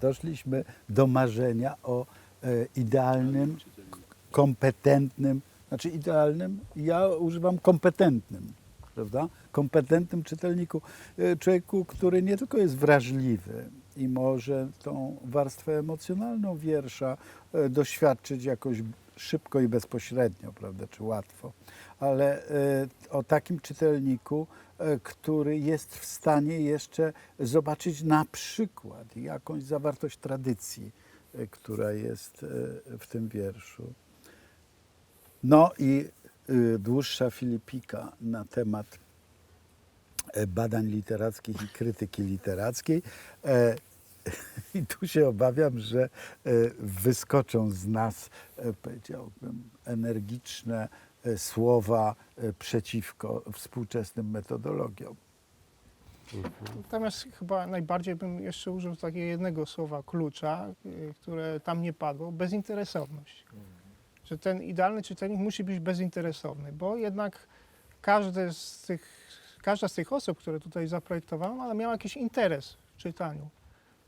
Doszliśmy do marzenia o e, idealnym, kompetentnym, znaczy idealnym, ja używam kompetentnym, prawda? Kompetentnym czytelniku, e, człowieku, który nie tylko jest wrażliwy i może tą warstwę emocjonalną wiersza e, doświadczyć jakoś szybko i bezpośrednio, prawda, czy łatwo, ale e, o takim czytelniku, e, który jest w stanie jeszcze zobaczyć na przykład jakąś zawartość tradycji, e, która jest w tym wierszu. No i dłuższa filipika na temat badań literackich i krytyki literackiej. I tu się obawiam, że e, wyskoczą z nas, e, powiedziałbym, energiczne e, słowa przeciwko współczesnym metodologiom. Natomiast chyba najbardziej bym jeszcze użył takiego jednego słowa klucza, które tam nie padło, bezinteresowność. Że ten idealny czytelnik musi być bezinteresowny, bo jednak każdy z tych, każda z tych osób, które tutaj zaprojektowałem, ale miała jakiś interes w czytaniu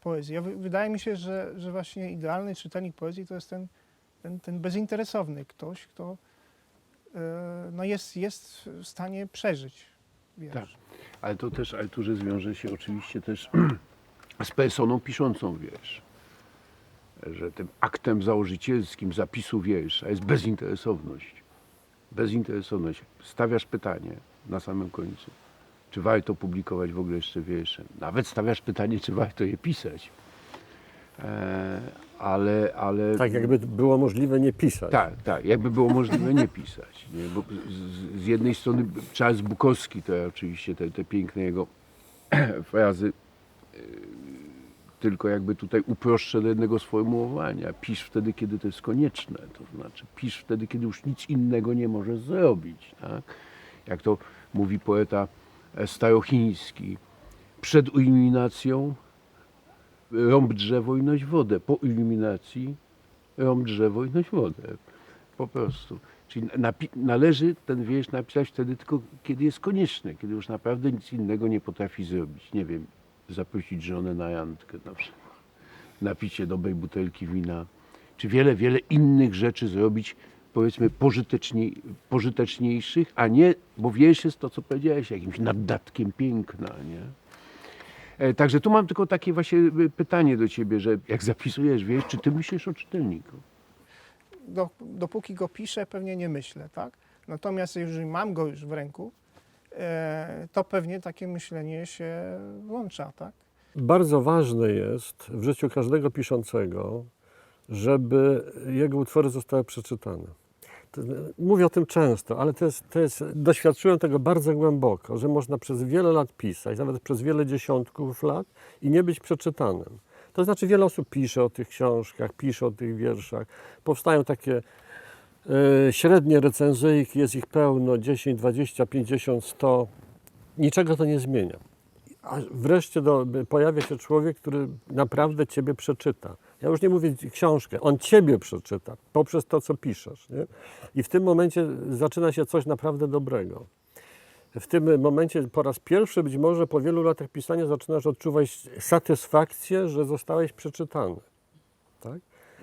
poezji. Ja, wy- wydaje mi się, że, że właśnie idealny czytelnik poezji to jest ten, ten, ten bezinteresowny ktoś, kto e, no jest, jest w stanie przeżyć wiersz. Tak. Ale to też, ale zwiąże się oczywiście też z personą piszącą wiersz. Że tym aktem założycielskim zapisu wiersza jest bezinteresowność. Bezinteresowność. Stawiasz pytanie na samym końcu, czy warto publikować w ogóle jeszcze wiersze. Nawet stawiasz pytanie, czy warto je pisać. E, ale, ale Tak jakby było możliwe nie pisać. tak, tak, jakby było możliwe nie pisać. Nie? Bo z, z- jednej strony Charles Bukowski, to oczywiście te, te piękne jego frazy, yy, tylko jakby tutaj uproszczę do jednego sformułowania. Pisz wtedy, kiedy to jest konieczne, to znaczy pisz wtedy, kiedy już nic innego nie możesz zrobić. Tak? Jak to mówi poeta e, starochiński, przed iluminacją rąb drzewo i noś wodę, po iluminacji rąb drzewo i noś wodę. Po prostu. Czyli należy ten wiersz napisać wtedy tylko, kiedy jest konieczne, kiedy już naprawdę nic innego nie potrafi zrobić. Nie wiem, zaprosić żonę na randkę na przykład, napić się dobrej butelki wina, czy wiele, wiele innych rzeczy zrobić, powiedzmy, pożyteczniej, pożyteczniejszych, a nie, bo wiersz jest to, co powiedziałeś, jakimś naddatkiem piękna, nie? E, Także tu mam tylko takie właśnie e, pytanie do ciebie, że jak zapisujesz wiersz, czy ty myślisz o czytelniku? do, dopóki go piszę, pewnie nie myślę, tak? Natomiast jeżeli mam go już w ręku, e, to pewnie takie myślenie się włącza, tak? Bardzo ważne jest w życiu każdego piszącego, żeby jego utwory zostały przeczytane. Mówię o tym często, ale to jest, to jest, doświadczyłem tego bardzo głęboko, że można przez wiele lat pisać, nawet przez wiele dziesiątków lat i nie być przeczytanym. To znaczy wiele osób pisze o tych książkach, pisze o tych wierszach. Powstają takie e, średnie recenzyjki, jest ich pełno, 10, 20, 50, 100. Niczego to nie zmienia. A wreszcie do, pojawia się człowiek, który naprawdę Ciebie przeczyta. Ja już nie mówię książkę, on Ciebie przeczyta poprzez to, co piszesz. Nie? I w tym momencie zaczyna się coś naprawdę dobrego. W tym momencie po raz pierwszy, być może po wielu latach pisania, zaczynasz odczuwać satysfakcję, że zostałeś przeczytany. Tak?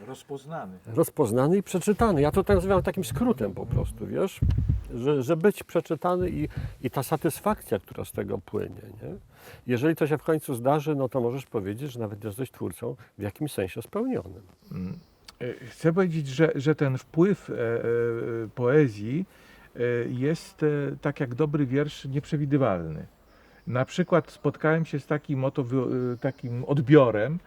Rozpoznany. rozpoznany i przeczytany. Ja to tak nazywam takim skrótem po prostu, wiesz, że, że być przeczytany i, i ta satysfakcja, która z tego płynie, nie? Jeżeli to się w końcu zdarzy, no to możesz powiedzieć, że nawet jesteś twórcą w jakimś sensie spełnionym. E, Chcę powiedzieć, że, że ten wpływ e, e, poezji e, jest, e, tak jak dobry wiersz, nieprzewidywalny. Na przykład spotkałem się z takim oto e, takim odbiorem.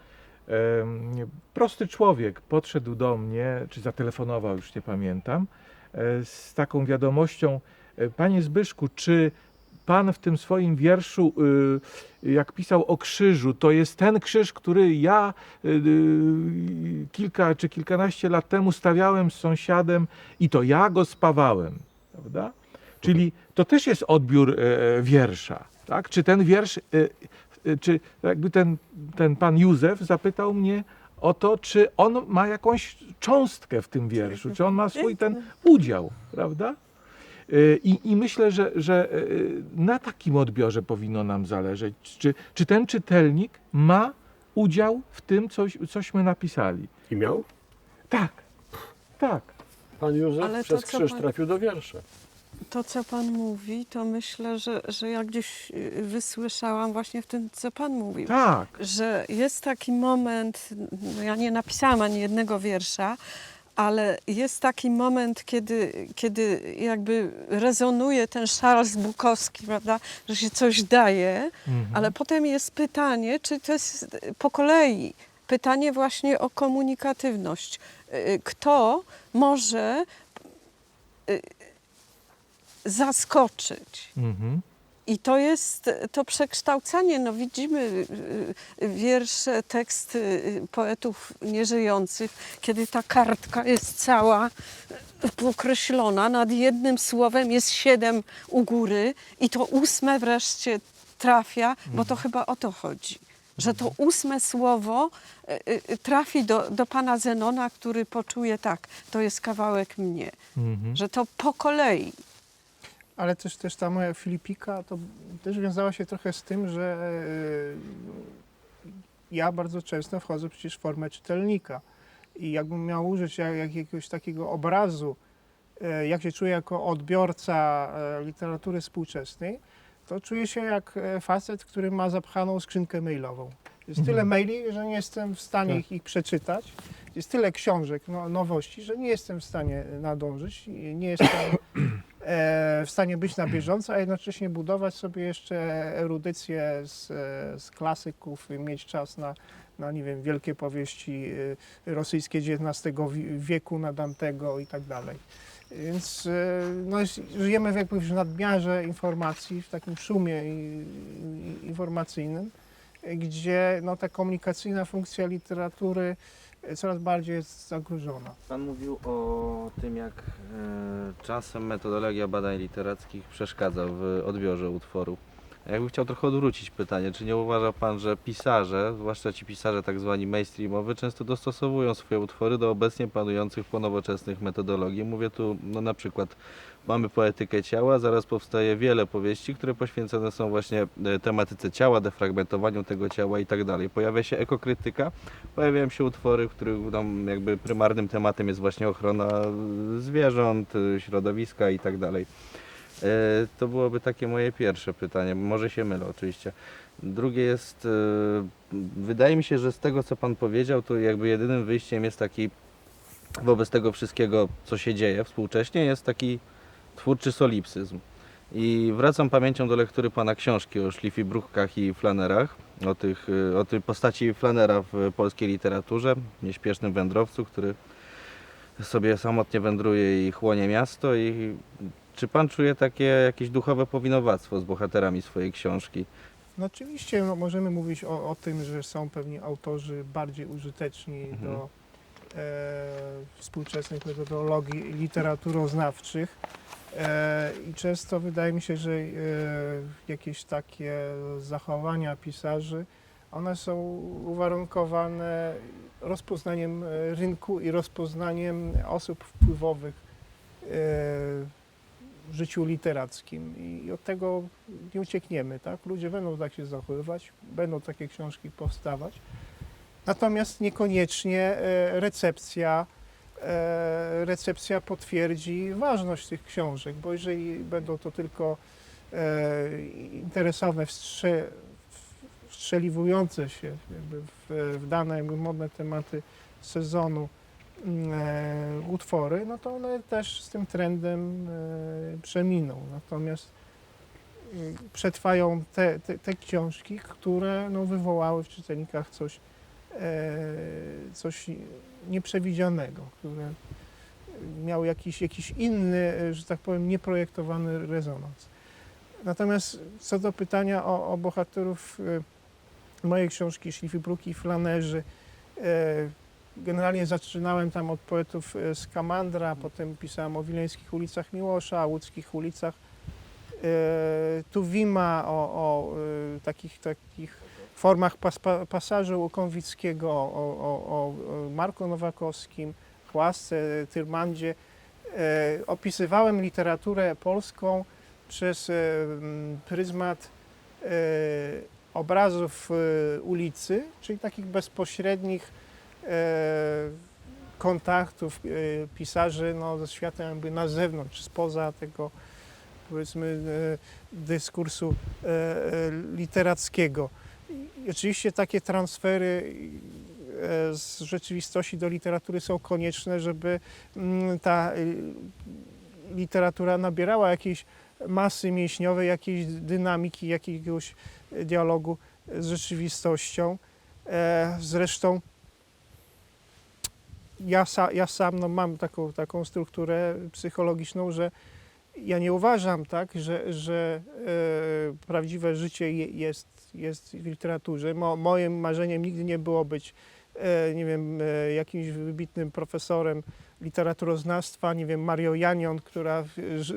Prosty człowiek podszedł do mnie, czy zatelefonował, już nie pamiętam, e, z taką wiadomością: e, Panie Zbyszku, czy pan w tym swoim wierszu, y, jak pisał o krzyżu, to jest ten krzyż, który ja y, y, kilka czy kilkanaście lat temu stawiałem z sąsiadem i to ja go spawałem, prawda? Czyli to też jest odbiór e, wiersza, tak? Czy ten wiersz, czy jakby ten, ten pan Józef zapytał mnie o to, czy on ma jakąś cząstkę w tym wierszu, czy on ma swój ten udział, prawda? Y, I, I myślę, że, że y, na takim odbiorze powinno nam zależeć. Czy, czy ten czytelnik ma udział w tym, coś, cośmy napisali. I miał? Tak, tak. Pan Józef Ale przez krzyż pan- trafił do wiersza. To, co Pan mówi, to myślę, że, że ja gdzieś y, wysłyszałam właśnie w tym, co Pan mówił. Tak. Że jest taki moment, no ja nie napisałam ani jednego wiersza, ale jest taki moment, kiedy, kiedy jakby rezonuje ten Charles Bukowski, prawda, że się coś daje, Mhm. ale potem jest pytanie, czy to jest po kolei. Pytanie właśnie o komunikatywność. Y, Kto może y, zaskoczyć? Mhm. I to jest to przekształcanie. No widzimy y, y, wiersze, teksty y, poetów nieżyjących, kiedy ta kartka jest cała pokreślona. Nad jednym słowem jest siedem u góry i to ósme wreszcie trafia, bo to chyba o to chodzi. Że to ósme słowo trafi do, do pana Zenona, który poczuje tak, to jest kawałek mnie. Mhm. Że to po kolei. Ale też, też ta moja Filipika to też wiązała się trochę z tym, że e, ja bardzo często wchodzę przecież w formę czytelnika. I jakbym miał użyć jak, jakiegoś takiego obrazu, e, jak się czuję jako odbiorca e, literatury współczesnej, to czuję się jak facet, który ma zapchaną skrzynkę mailową. Jest tyle Mhm. maili, że nie jestem w stanie Tak. ich, ich przeczytać. Jest tyle książek, no, nowości, że nie jestem w stanie nadążyć. Nie jestem w stanie być na bieżąco, a jednocześnie budować sobie jeszcze erudycję z, e, z klasyków, mieć czas na, na, nie wiem, wielkie powieści e, rosyjskie XIX wi- wieku, na Dantego i tak dalej. Więc e, no, żyjemy w jakby w nadmiarze informacji, w takim szumie informacyjnym, e, gdzie no, ta komunikacyjna funkcja literatury e, coraz bardziej jest zagrożona. Pan mówił o tym, jak e, czasem metodologia badań literackich przeszkadza w odbiorze utworu. Ja bym chciał trochę odwrócić pytanie. Czy nie uważa Pan, że pisarze, zwłaszcza ci pisarze tak zwani mainstreamowi, często dostosowują swoje utwory do obecnie panujących ponowoczesnych metodologii? Mówię tu no, na przykład mamy poetykę ciała, zaraz powstaje wiele powieści, które poświęcone są właśnie e, tematyce ciała, defragmentowaniu tego ciała i tak dalej. Pojawia się ekokrytyka, pojawiają się utwory, w których tam jakby prymarnym tematem jest właśnie ochrona zwierząt, y, środowiska i tak dalej. E, To byłoby takie moje pierwsze pytanie. Może się mylę oczywiście. Drugie jest, e, wydaje mi się, że z tego co Pan powiedział, to jakby jedynym wyjściem jest taki wobec tego wszystkiego, co się dzieje współcześnie, jest taki twórczy solipsyzm. I wracam pamięcią do lektury Pana książki o szlifibruchkach i flanerach, o, tych, y, o tej postaci flanera w polskiej literaturze, nieśpiesznym wędrowcu, który sobie samotnie wędruje i chłonie miasto. I czy Pan czuje takie jakieś duchowe powinowactwo z bohaterami swojej książki? No oczywiście no, możemy mówić o, o tym, że są pewni autorzy bardziej użyteczni Mhm. do e, współczesnych metodologii literaturoznawczych. E, I często wydaje mi się, że e, jakieś takie zachowania pisarzy, one są uwarunkowane rozpoznaniem e, rynku i rozpoznaniem osób wpływowych e, życiu literackim. I od tego nie uciekniemy, tak? Ludzie będą tak się zachowywać, będą takie książki powstawać. Natomiast niekoniecznie e, recepcja, e, recepcja potwierdzi ważność tych książek, bo jeżeli będą to tylko e, interesowne, wstrze, wstrzeliwujące się w, w dane modne tematy sezonu utwory, no to one też z tym trendem e, przeminą. Natomiast e, przetrwają te, te, te książki, które no, wywołały w czytelnikach coś, e, coś nieprzewidzianego, które miały jakiś, jakiś inny, e, że tak powiem, nieprojektowany rezonans. Natomiast co do pytania o, o bohaterów e, mojej książki Szlifibruki i Flanerzy, e, generalnie zaczynałem tam od poetów e, z Kamandra, potem pisałem o wileńskich ulicach Miłosza, łódzkich ulicach e, Tuwima, o, o e, takich, takich formach pas, pa, pasażu Konwickiego, o, o, o Marku Nowakowskim, Chłasce, Tyrmandzie. Opisywałem literaturę polską przez pryzmat obrazów ulicy, czyli takich bezpośrednich kontaktów e, pisarzy no, ze światem jakby na zewnątrz, spoza tego powiedzmy e, dyskursu e, e, literackiego. I oczywiście takie transfery e, z rzeczywistości do literatury są konieczne, żeby mm, ta literatura nabierała jakiejś masy mięśniowej, jakiejś dynamiki, jakiegoś dialogu z rzeczywistością. E, Zresztą ja, sa, ja sam no, mam taką, taką strukturę psychologiczną, że ja nie uważam, tak, że, że e, prawdziwe życie je, jest, jest w literaturze. Mo, moim marzeniem nigdy nie było być, e, nie wiem, e, jakimś wybitnym profesorem literaturoznawstwa, nie wiem, Mario Janion, która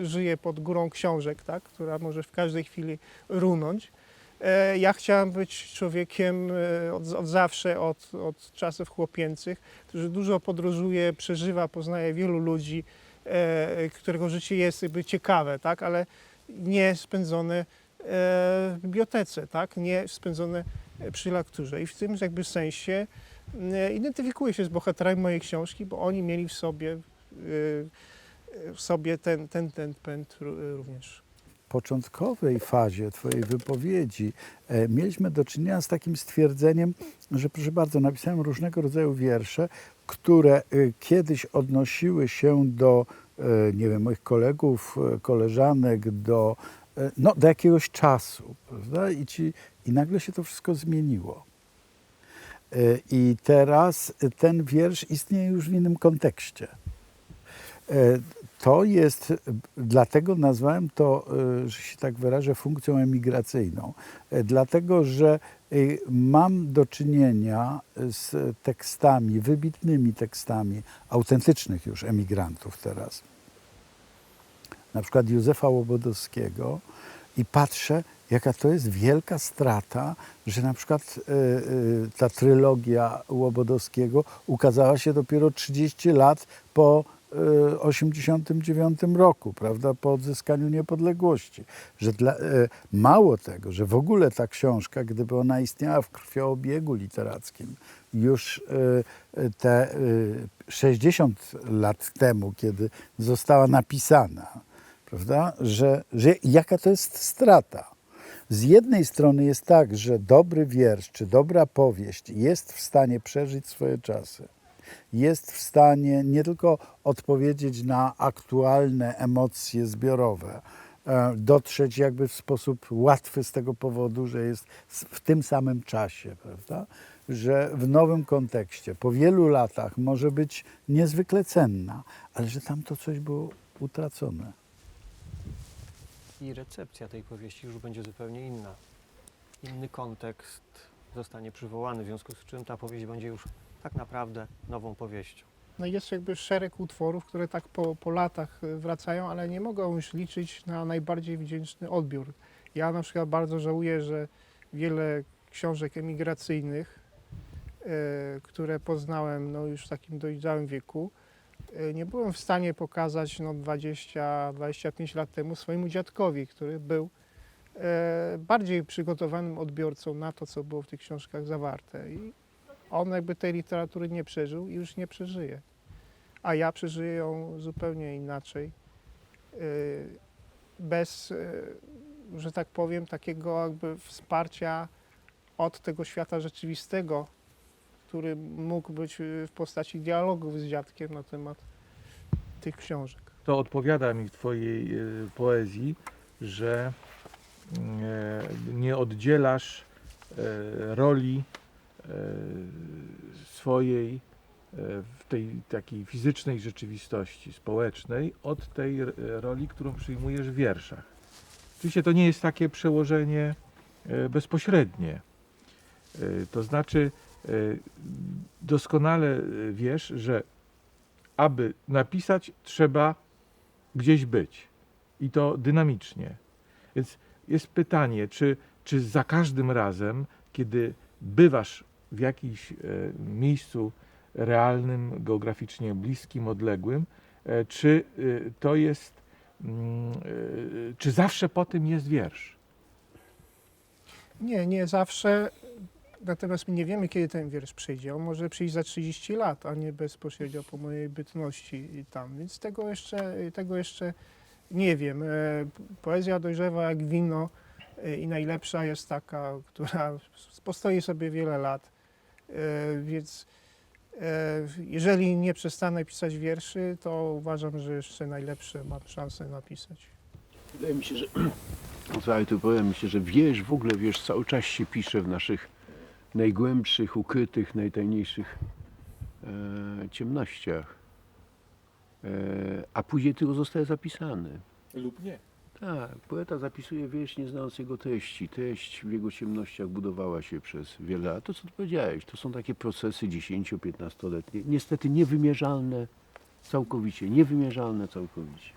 żyje pod górą książek, tak, która może w każdej chwili runąć. E, Ja chciałem być człowiekiem e, od, od zawsze, od, od czasów chłopięcych, który dużo podróżuje, przeżywa, poznaje wielu ludzi, e, którego życie jest jakby ciekawe, tak, ale nie spędzone w bibliotece, tak, nie spędzone przy lekturze. I w tym jakby sensie identyfikuję się z bohaterami mojej książki, bo oni mieli w sobie, w sobie ten, ten, ten pęd ró- również. Początkowej fazie Twojej wypowiedzi e, mieliśmy do czynienia z takim stwierdzeniem, że proszę bardzo, napisałem różnego rodzaju wiersze, które e, kiedyś odnosiły się do, e, nie wiem, moich kolegów, koleżanek, do, no, do jakiegoś czasu, prawda? I, ci, I nagle się to wszystko zmieniło. I teraz ten wiersz istnieje już w innym kontekście. To jest, dlatego nazwałem to, e, że się tak wyrażę, funkcją emigracyjną. E, Dlatego, że e, mam do czynienia z tekstami, wybitnymi tekstami autentycznych już emigrantów teraz. Na przykład Józefa Łobodowskiego i patrzę, jaka to jest wielka strata, że na przykład ta trylogia Łobodowskiego ukazała się dopiero 30 lat po 89 roku, prawda, po odzyskaniu niepodległości. Że dla, e, mało tego, że w ogóle ta książka, gdyby ona istniała w krwioobiegu literackim już e, te e, 60 lat temu, kiedy została napisana, prawda, że, że jaka to jest strata. Z jednej strony jest tak, że dobry wiersz czy dobra powieść jest w stanie przeżyć swoje czasy. Jest w stanie nie tylko odpowiedzieć na aktualne emocje zbiorowe, e, dotrzeć jakby w sposób łatwy z tego powodu, że jest w tym samym czasie, prawda? Że w nowym kontekście, po wielu latach może być niezwykle cenna, ale że tam to coś było utracone. i recepcja tej powieści już będzie zupełnie inna. Inny kontekst zostanie przywołany, w związku z czym ta powieść będzie już tak naprawdę nową powieścią. No jest jakby szereg utworów, które tak po, po latach y, wracają, ale nie mogą już liczyć na najbardziej wdzięczny odbiór. Ja na przykład bardzo żałuję, że wiele książek emigracyjnych, e, które poznałem no, już w takim dojrzałym wieku, e, nie byłem w stanie pokazać no, 20-25 lat temu swojemu dziadkowi, który był bardziej przygotowanym odbiorcą na to, co było w tych książkach zawarte. I on jakby tej literatury nie przeżył i już nie przeżyje. A ja przeżyję ją zupełnie inaczej. Yy, Bez, yy, że tak powiem, takiego jakby wsparcia od tego świata rzeczywistego, który mógł być yy, w postaci dialogów z dziadkiem na temat tych książek. To odpowiada mi w Twojej poezji, że nie oddzielasz roli swojej e, w tej takiej fizycznej rzeczywistości społecznej od tej roli, którą przyjmujesz w wierszach. Oczywiście to nie jest takie przełożenie e, bezpośrednie. E, To znaczy, e, doskonale e, wiesz, że aby napisać, trzeba gdzieś być i to dynamicznie. Więc jest pytanie, czy, czy za każdym razem, kiedy bywasz w jakimś e, miejscu realnym, geograficznie bliskim, odległym, e, czy e, to jest, mm, czy zawsze po tym jest wiersz? Nie, nie zawsze. Natomiast my nie wiemy, kiedy ten wiersz przyjdzie. On może przyjść za 30 lat, a nie bezpośrednio po mojej bytności tam. Więc tego jeszcze, tego jeszcze nie wiem. Poezja dojrzewa jak wino i najlepsza jest taka, która postoi sobie wiele lat. E, Więc e, jeżeli nie przestanę pisać wierszy, to uważam, że jeszcze najlepsze mam szansę napisać. Wydaje mi się, że Słuchaj, tu powiem mi się, że wiersz w ogóle wiesz, cały czas się pisze w naszych najgłębszych, ukrytych, najtajniejszych e, ciemnościach. E, a później tylko zostaje zapisany. Lub nie. Tak, poeta zapisuje wiersz nie znając jego treści. Treść w jego ciemnościach budowała się przez wiele lat. To, co ty powiedziałeś, to są takie procesy 10-15-letnie, niestety niewymierzalne całkowicie, niewymierzalne całkowicie.